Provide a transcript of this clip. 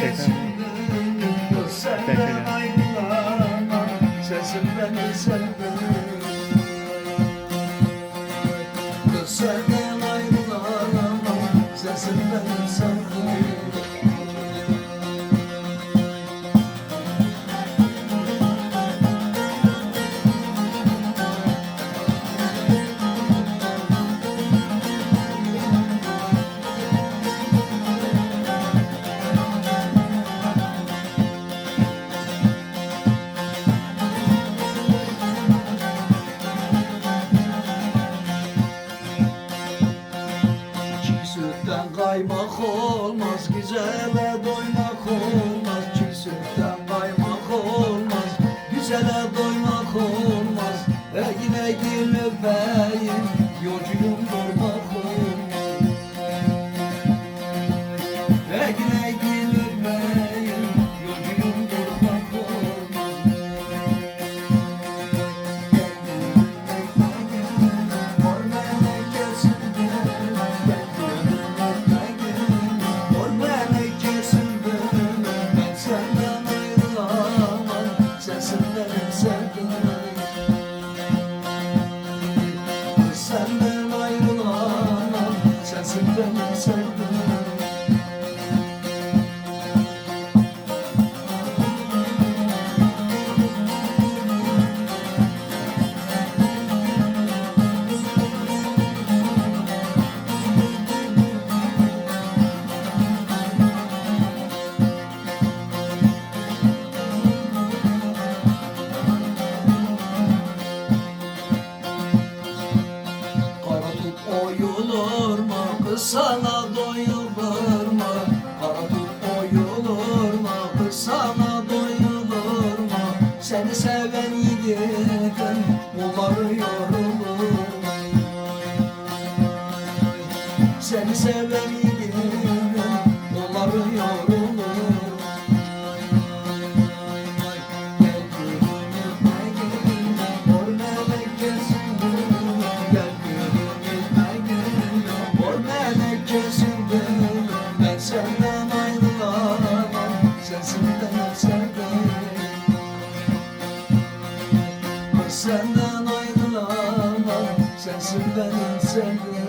Gerçekten. Gerçekten. Sesimden güzelden Güzelden kaymak olmaz Güzele doymak olmaz Çiğ sütten kaymak olmaz Güzele doymak olmaz. Egin egin öpeyim Senden ayrılamam Sensin benim Sana doyulur mu? Kara tut oyulur mu? Kız sana doyulur mu? Seni seven yiğidin bunları yorulur Seni seven yiğidin bunları yorulur senden ayrılamam Sensin benim sevdiğim Ben senden ayrılamam Sensin benim sevdiğim